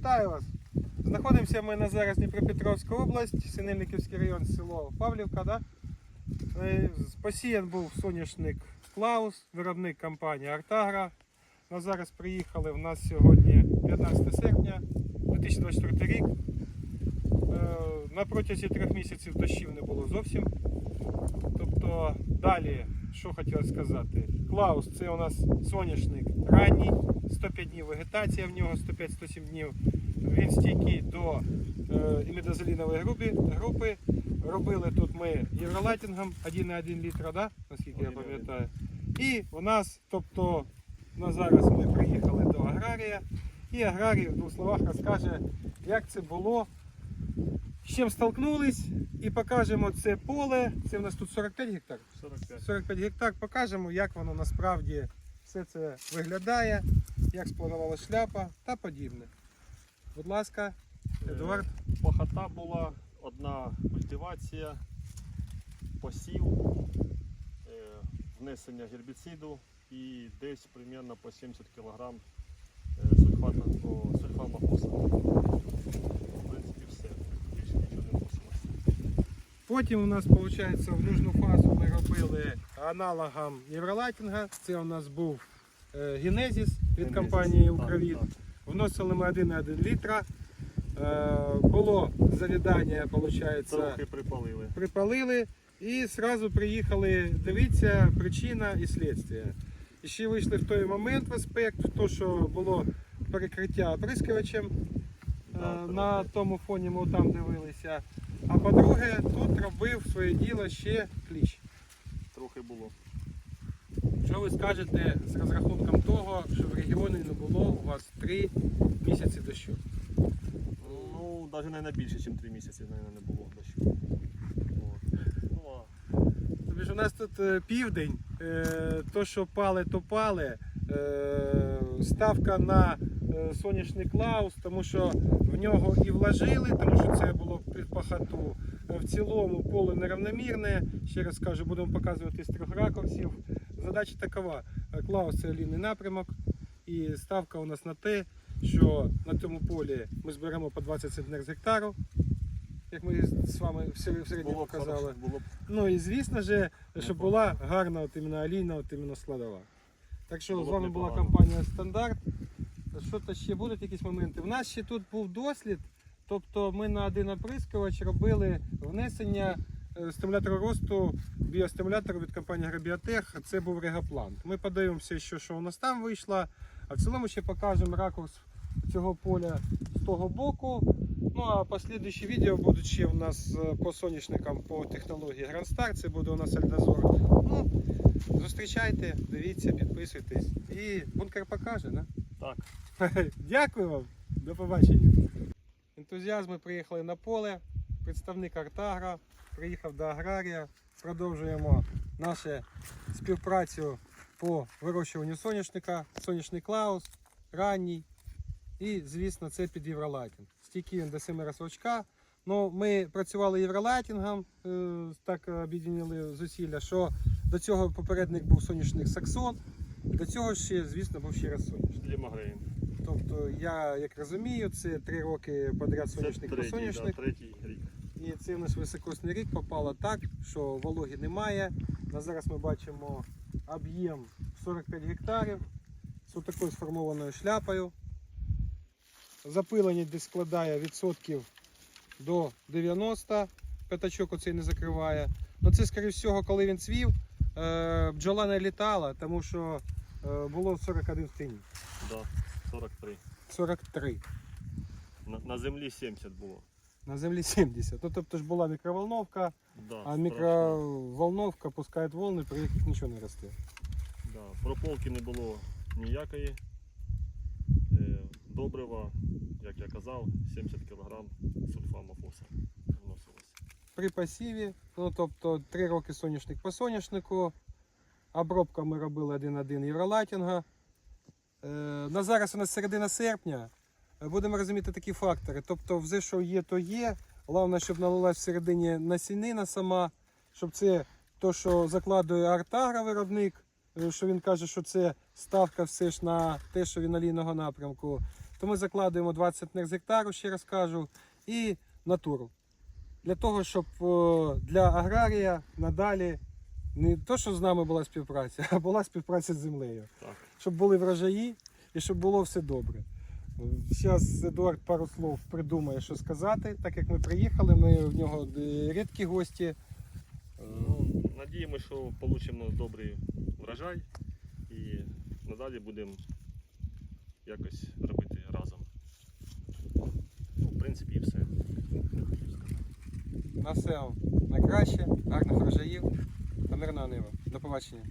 Вітаю вас! Знаходимося ми на зараз Дніпропетровська область, Синельниківський район, село Павлівка. Да? Е, Посіян був соняшник Клаус, виробник компанії Артагра. На зараз приїхали в нас сьогодні 15 серпня 2024 рік. Е, На протязі трьох місяців дощів не було зовсім. Тобто далі, що хотілося сказати, Клаус це у нас соняшник ранній, 105 днів вегетація в нього, 105-107 днів. Він стійкий до е, імідозолінової групи, групи. Робили тут ми євролайтингом 1,1 літра, да? наскільки я пам'ятаю. І у нас, тобто на зараз ми приїхали до аграрія, і аграрій в двох словах розкаже, як це було, з чим столкнулись, і покажемо це поле. Це в нас тут 45 гектар. 45. 45 гектар покажемо, як воно насправді все це виглядає, як спланувала шляпа та подібне. Будь ласка, Едуард. Е, Пахота була, одна культивація, посів, е, внесення гербіциду і десь примерно по 70 кг сульфата, о, сульфамофоса. В принципі, все. Більше нічого не вносилося. Потім у нас виходить в нужну фазу ми робили аналогом євролайтинга. Це у нас був е, Генезіс від компанії так. Вносили ми 1,1 літра. Е, було завідання, виходить, припалили. припалили і одразу приїхали. Дивіться, причина і слідство. І ще вийшли в той момент в аспект, то що було перекриття оприскувачем. Е. На тому фоні ми там дивилися. А по-друге, тут робив своє діло ще кліщ. Трохи було. Що ви скажете з розрахунком того, що в регіоні не було у вас три місяці дощу? Ну, навіть не більше, ніж 3 місяці, мабуть, не було дощу. Ну, Тобі ж у нас тут е, південь, е, то що пали, то пали. Е, Ставка на е, сонячний клаус, тому що в нього і вложили, тому що це було під пахоту. Е, В цілому поле неравномірне. Ще раз кажу, будемо показувати з трьох ракурсів. Задача такова: Е, клаус це олійний напрямок, і ставка у нас на те, що на цьому полі ми зберемо по 20 центнер з гектару, як ми з вами в середньому б Ну і звісно ж, щоб була гарна от іменно олійна, от іменно складова. Так що Було з вами була компанія Стандарт. Що то ще будуть якісь моменти? У нас ще тут був дослід, тобто ми на один оприскувач робили внесення е, стимулятора росту біостимулятору від компанії Агробіотех. Це був регоплант. Ми подивимося, що, що у нас там вийшло. А в цілому ще покажемо ракурс цього поля з того боку. Ну а послідуючі відео будуть ще у нас е, по соняшникам по технології Grand. Це буде у нас Альдазор. Ну, зустрічайте, дивіться, підписуйтесь. І бункер покаже, да? Так. Дякую вам, до побачення. Ентузіазми приїхали на поле. Представник Артагра приїхав до аграрія. Продовжуємо нашу співпрацю по вирощуванню соняшника. Соняшний клаус, ранній. І, звісно, це під євролайтинг. Стійкий він до 7 розсочка. Ну, ми працювали євролайтингом, е, так об'єднали зусилля, що до цього попередник був соняшник Саксон. До цього ще, звісно, був ще раз соняшник. Шлімагрейн. Тобто, я як розумію, це три роки подряд соняшник по третій, да, третій рік. І це в нас високосний рік попало так, що вологи немає. На зараз ми бачимо об'єм 45 гектарів з такою сформованою шляпою. Запилення десь складає відсотків до 90. П'ятачок оцей не закриває. Ну це, скоріше всього, коли він цвів, бджола не літала, тому що е, було 41 в тині. Да, 43. 43. На, на землі 70 було. На землі 70. Ну тобто ж була мікроволновка, Да, а мікроволновка пускає волни, при яких нічого не росте. Да. Прополки не було ніякої. Е, добрива, як я казав, 70 кг сульфамофоса. При посіві, ну тобто 3 роки соняшник по соняшнику. Обробка ми робили 1-1 євролайтінга. Е, на зараз у нас середина серпня. Будемо розуміти такі фактори. Тобто, все, що є, то є. Головне, щоб налилась всередині насінина сама, щоб це то, що закладує Артагра виробник, е, що він каже, що це ставка все ж на те, що він олійного напрямку. то ми закладуємо 20 центнер з гектару, ще раз кажу, і натуру. Для того, щоб для аграрія надалі не то, що з нами була співпраця, а була співпраця з землею. Так. Щоб були врожаї і щоб було все добре. Зараз Едуард пару слов придумає, що сказати. Так як ми приїхали, ми в нього е, рідкі гості. Е, Ну, надіємося, що отримаємо добрий врожай і надалі будемо якось робити разом. Ну, в принципі, і все. На все найкраще, гарних врожаїв та мирного неба. До побачення.